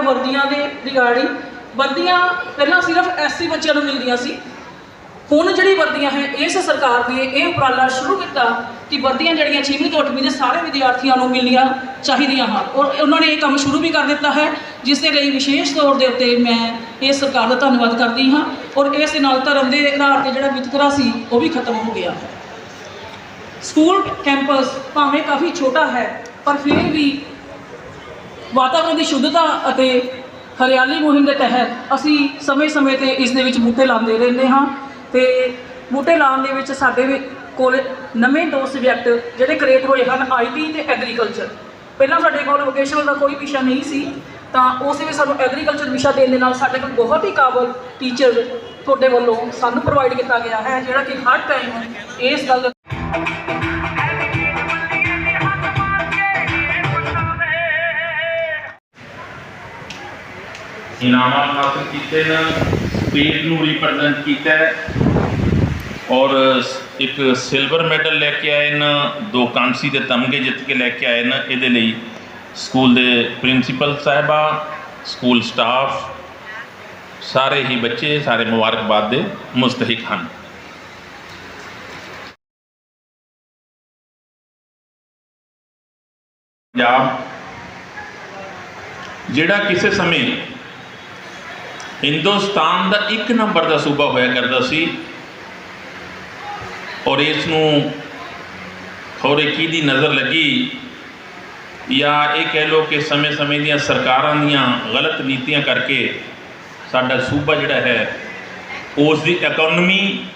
ਹੈ ਵਰਦੀਆਂ ਦੇ ਰਿਗਾਰਡਿੰਗ ਵਰਦੀਆਂ ਪਹਿਲਾਂ ਸਿਰਫ ਐਸਸੀ ਬੱਚਿਆਂ ਨੂੰ ਮਿਲਦੀਆਂ ਸੀ। ਹੁਣ ਜਿਹੜੀ ਵਰਦੀਆਂ ਹੈ, ਇਸ ਸਰਕਾਰ ਨੇ ਇਹ ਉਪਰਾਲਾ ਸ਼ੁਰੂ ਕੀਤਾ ਕਿ ਵਰਦੀਆਂ ਜਿਹੜੀਆਂ 6ਵੀਂ ਤੋਂ 8ਵੀਂ ਦੇ ਸਾਰੇ ਵਿਦਿਆਰਥੀਆਂ ਨੂੰ ਮਿਲਣੀਆਂ ਚਾਹੀਦੀਆਂ ਹਨ। ਔਰ ਉਹਨਾਂ ਨੇ ਇਹ ਕੰਮ ਸ਼ੁਰੂ ਵੀ ਕਰ ਦਿੱਤਾ ਹੈ, ਜਿਸ ਦੇ ਲਈ ਵਿਸ਼ੇਸ਼ ਤੌਰ ਦੇ ਉੱਤੇ ਮੈਂ ਇਸ ਸਰਕਾਰ ਦਾ ਧੰਨਵਾਦ ਕਰਦੀ ਹਾਂ ਔਰ ਇਸ ਦੇ ਨਾਲ ਧਰਮ ਦੇ ਆਧਾਰ ਤੇ ਜਿਹੜਾ ਵਿਤਕਰਾ ਸੀ, ਉਹ ਵੀ ਖਤਮ ਹੋ ਗਿਆ ਹੈ। ਸਕੂਲ ਕੈਂਪਸ ਭਾਵੇਂ ਕਾਫੀ ਛੋਟਾ ਹੈ, ਪਰ ਫਿਰ ਵੀ ਵਾਤਾਵਰਣ ਦੀ ਸ਼ੁੱਧਤਾ ਅਤੇ ਹਰਿਆਲੀ ਮੁਹਿੰਮ ਦੇ ਤਹਿਤ ਅਸੀਂ ਸਮੇਂ-ਸਮੇਂ ਤੇ ਇਸ ਦੇ ਵਿੱਚ ਬੂਟੇ ਲਾਉਂਦੇ ਰਹਿੰਦੇ ਹਾਂ ਤੇ ਬੂਟੇ ਲਾਉਣ ਦੇ ਵਿੱਚ ਸਾਡੇ ਕੋਲ ਨਵੇਂ ਦੋ ਸਬਜੈਕਟ ਜਿਹੜੇ ਕ੍ਰੀਏਟ ਹੋਏ ਹਨ ਆਈਟੀ ਤੇ ਐਗਰੀਕਲਚਰ। ਪਹਿਲਾਂ ਸਾਡੇ ਕੋਲ ਵੋਕੇਸ਼ਨਲ ਦਾ ਕੋਈ ਵਿਸ਼ਾ ਨਹੀਂ ਸੀ, ਤਾਂ ਉਸ ਵਿੱਚ ਸਾਨੂੰ ਐਗਰੀਕਲਚਰ ਵਿਸ਼ਾ ਦੇਣ ਦੇ ਨਾਲ ਸਾਡੇ ਕੋਲ ਬਹੁਤ ਹੀ ਕਾਬਲ ਟੀਚਰ ਤੁਹਾਡੇ ਵੱਲੋਂ ਸਾਨੂੰ ਪ੍ਰੋਵਾਈਡ ਕੀਤਾ ਗਿਆ ਹੈ, ਜਿਹੜਾ ਕਿ ਹਰ ਟਾਈਮ ਇਸ ਗੱਲ ਇਨਾਮਾਂ ਹਾਸਲ ਕੀਤੇ ਨੇ ਸਟੇਟ ਨੂੰ ਰਿਪਰੈਜ਼ੈਂਟ ਕੀਤਾ ਹੈ। ਔਰ ਇੱਕ ਸਿਲਵਰ ਮੈਡਲ ਲੈ ਕੇ ਆਏ ਨੇ, ਦੋ ਕਾਂਸੀ ਦੇ ਤਮਗੇ ਜਿੱਤ ਕੇ ਲੈ ਕੇ ਆਏ ਨੇ, ਇਹਦੇ ਲਈ ਸਕੂਲ ਦੇ ਪ੍ਰਿੰਸੀਪਲ ਸਾਹਿਬਾ ਸਕੂਲ ਸਟਾਫ ਸਾਰੇ ਹੀ ਬੱਚੇ, ਸਾਰੇ ਮੁਬਾਰਕਬਾਦ ਦੇ ਮੁਸਤਹਿਕ ਹਨ। ਪੰਜਾਬ, ਜਿਹੜਾ ਕਿਸੇ ਸਮੇਂ ਹਿੰਦੁਸਤਾਨ ਦਾ ਇੱਕ ਨੰਬਰ ਦਾ ਸੂਬਾ ਹੋਇਆ ਕਰਦਾ ਸੀ ਔਰ ਇਸ ਨੂੰ ਖੌਰੇ ਕੀ ਦੀ ਨਜ਼ਰ ਲੱਗੀ ਜਾਂ ਇਹ ਕਹਿ ਲੋ ਕਿ ਸਮੇਂ-ਸਮੇਂ ਦੀਆਂ ਸਰਕਾਰਾਂ ਦੀਆਂ ਗਲਤ ਨੀਤੀਆਂ ਕਰਕੇ ਸਾਡਾ ਸੂਬਾ ਜਿਹੜਾ ਹੈ ਉਸ ਦੀ ਇਕਨੋਮੀ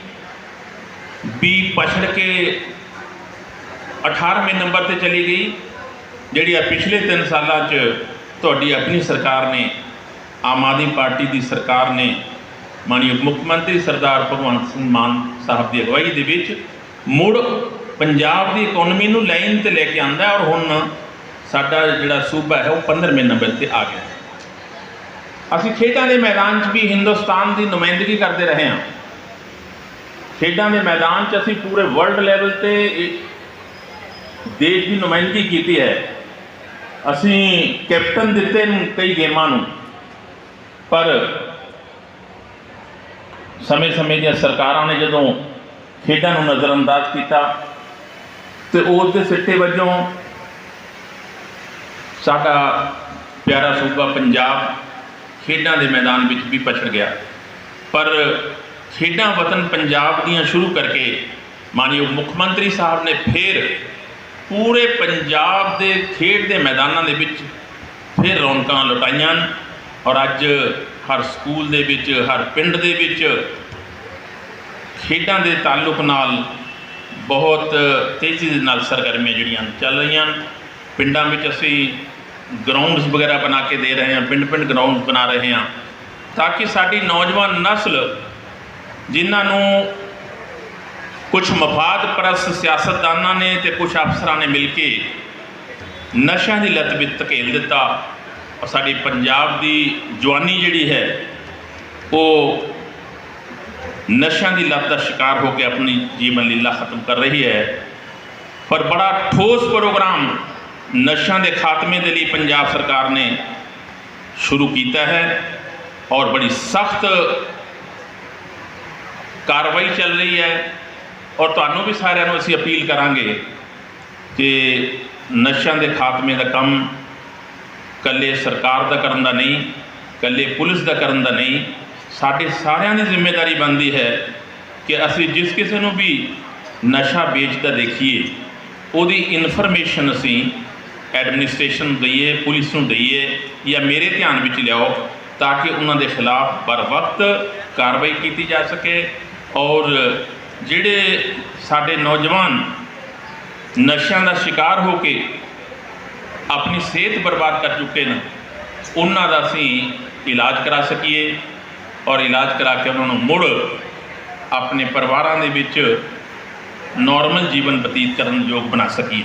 ਵੀ ਪਛੜ ਕੇ 18ਵੇਂ ਨੰਬਰ ਤੇ ਚਲੀ ਗਈ, ਜਿਹੜੀ ਆ ਪਿਛਲੇ 3 ਸਾਲਾਂ 'ਚ ਤੁਹਾਡੀ ਆਪਣੀ ਸਰਕਾਰ ਨੇ ਆਮ ਆਦਮੀ ਪਾਰਟੀ ਦੀ ਸਰਕਾਰ ਨੇ ਮਾਨਯੋਗ ਮੁੱਖ ਮੰਤਰੀ ਸਰਦਾਰ ਭਗਵੰਤ ਸਿੰਘ ਮਾਨ ਸਾਹਿਬ ਦੀ ਅਗਵਾਈ ਦੇ ਵਿੱਚ ਮੁੜ ਪੰਜਾਬ ਦੀ ਇਕਨੋਮੀ ਨੂੰ ਲਾਈਨ ਤੇ ਲੈ ਕੇ ਆਂਦਾ ਔਰ ਹੁਣ ਸਾਡਾ ਜਿਹੜਾ ਸੂਬਾ ਹੈ ਉਹ 15ਵੇਂ ਨੰਬਰ ਤੇ ਆ ਗਿਆ ਅਸੀਂ ਖੇਡਾਂ ਦੇ ਮੈਦਾਨ 'ਚ ਵੀ ਹਿੰਦੁਸਤਾਨ ਦੀ ਨੁਮਾਇੰਦਗੀ ਕਰਦੇ ਰਹੇ ਹਾਂ। ਖੇਡਾਂ ਦੇ ਮੈਦਾਨ 'ਚ ਅਸੀਂ ਪੂਰੇ ਵਰਲਡ ਲੈਵਲ ਤੇ ਦੇਸ਼ ਦੀ ਨੁਮਾਇੰਦਗੀ ਕੀਤੀ ਹੈ। ਅਸੀਂ ਕੈਪਟਨ ਦਿੱਤੇ ਨੂੰ ਕਈ ਗੇਮਾਂ ਨੂੰ। ਪਰ ਸਮੇਂ-ਸਮੇਂ ਦੀਆਂ ਸਰਕਾਰਾਂ ਨੇ ਜਦੋਂ ਖੇਡਾਂ ਨੂੰ ਨਜ਼ਰਅੰਦਾਜ਼ ਕੀਤਾ ਤੇ ਉਸ ਦੇ ਸਿੱਟੇ ਵਜੋਂ ਸਾਡਾ ਪਿਆਰਾ ਸੂਬਾ ਪੰਜਾਬ ਖੇਡਾਂ ਦੇ ਮੈਦਾਨ ਵਿੱਚ ਵੀ ਪਛੜ ਗਿਆ। ਪਰ ਖੇਡਾਂ ਵਤਨ ਪੰਜਾਬ ਦੀਆਂ ਸ਼ੁਰੂ ਕਰਕੇ ਮਾਨਯੋਗ ਮੁੱਖ ਮੰਤਰੀ ਸਾਹਿਬ ਨੇ ਫੇਰ ਪੂਰੇ ਪੰਜਾਬ ਦੇ ਖੇਡ ਦੇ ਮੈਦਾਨਾਂ ਦੇ ਵਿੱਚ ਫਿਰ ਰੌਣਕਾਂ ਲੁਟਾਈਆਂ ਔਰ ਅੱਜ ਹਰ ਸਕੂਲ ਦੇ ਵਿੱਚ, ਹਰ ਪਿੰਡ ਦੇ ਵਿੱਚ ਖੇਡਾਂ ਦੇ ਤਾਲੁਕ ਨਾਲ ਬਹੁਤ ਤੇਜ਼ੀ ਦੇ ਨਾਲ ਸਰਗਰਮੀਆਂ ਜਿਹੜੀਆਂ ਚੱਲ ਰਹੀਆਂ ਪਿੰਡਾਂ ਵਿੱਚ ਅਸੀਂ ਗਰਾਊਂਡਸ ਵਗੈਰਾ ਬਣਾ ਕੇ ਦੇ ਰਹੇ ਹਾਂ ਪਿੰਡ ਪਿੰਡ ਗਰਾਊਂਡ ਬਣਾ ਰਹੇ ਹਾਂ ਤਾਂ ਕਿ ਸਾਡੀ ਨੌਜਵਾਨ ਨਸਲ, ਜਿਨ੍ਹਾਂ ਨੂੰ ਕੁਝ ਮਫਾਦ ਪਰਸ ਸਿਆਸਤਦਾਨਾਂ ਨੇ ਤੇ ਕੁਝ ਅਫਸਰਾਂ ਨੇ ਮਿਲ ਕੇ ਨਸ਼ਿਆਂ ਦੀ ਲੱਤ ਵਿੱਚ ਧਕੇਲ ਦਿੱਤਾ ਸਾਡੀ ਪੰਜਾਬ ਦੀ ਜਵਾਨੀ ਜਿਹੜੀ ਹੈ, ਉਹ ਨਸ਼ਿਆਂ ਦੀ ਲੱਤ ਦਾ ਸ਼ਿਕਾਰ ਹੋ ਕੇ ਆਪਣੀ ਜੀਵਨ ਲੀਲਾ ਖਤਮ ਕਰ ਰਹੀ ਹੈ। ਪਰ ਬੜਾ ਠੋਸ ਪ੍ਰੋਗਰਾਮ ਨਸ਼ਿਆਂ ਦੇ ਖਾਤਮੇ ਦੇ ਲਈ ਪੰਜਾਬ ਸਰਕਾਰ ਨੇ ਸ਼ੁਰੂ ਕੀਤਾ ਹੈ ਔਰ ਬੜੀ ਸਖਤ ਕਾਰਵਾਈ ਚੱਲ ਰਹੀ ਹੈ। ਔਰ ਤੁਹਾਨੂੰ ਵੀ ਸਾਰਿਆਂ ਨੂੰ ਅਸੀਂ ਅਪੀਲ ਕਰਾਂਗੇ ਕਿ ਨਸ਼ਿਆਂ ਦੇ ਖਾਤਮੇ ਦਾ ਕੰਮ ਕੱਲੇ ਸਰਕਾਰ ਦਾ ਕਰਨ ਦਾ ਨਹੀਂ, ਕੱਲੇ ਪੁਲਿਸ ਦਾ ਕਰਨ ਦਾ ਨਹੀਂ, ਸਾਡੇ ਸਾਰਿਆਂ ਦੀ ਜ਼ਿੰਮੇਵਾਰੀ ਬਣਦੀ ਹੈ ਕਿ ਅਸੀਂ ਜਿਸ ਕਿਸੇ ਨੂੰ ਵੀ ਨਸ਼ਾ ਵੇਚਦਾ ਦੇਖੀਏ, ਉਹਦੀ ਇਨਫੋਰਮੇਸ਼ਨ ਅਸੀਂ ਐਡਮਿਨਿਸਟ੍ਰੇਸ਼ਨ ਨੂੰ ਦਈਏ, ਪੁਲਿਸ ਨੂੰ ਦਈਏ ਜਾਂ ਮੇਰੇ ਧਿਆਨ ਵਿੱਚ ਲਿਆਓ ਤਾਂ ਕਿ ਉਹਨਾਂ ਦੇ ਖਿਲਾਫ ਬਰ ਵਕਤ ਕਾਰਵਾਈ ਕੀਤੀ ਜਾ ਸਕੇ ਔਰ ਜਿਹੜੇ ਸਾਡੇ ਨੌਜਵਾਨ ਨਸ਼ਿਆਂ ਦਾ ਸ਼ਿਕਾਰ ਹੋ ਕੇ ਆਪਣੀ ਸਿਹਤ ਬਰਬਾਦ ਕਰ ਚੁੱਕੇ ਨੇ, ਉਹਨਾਂ ਦਾ ਅਸੀਂ ਇਲਾਜ ਕਰਾ ਸਕੀਏ ਔਰ ਇਲਾਜ ਕਰਾ ਕੇ ਉਹਨਾਂ ਨੂੰ ਮੁੜ ਆਪਣੇ ਪਰਿਵਾਰਾਂ ਦੇ ਵਿੱਚ ਨਾਰਮਲ ਜੀਵਨ ਬਤੀਤ ਕਰਨ ਯੋਗ ਬਣਾ ਸਕੀਏ।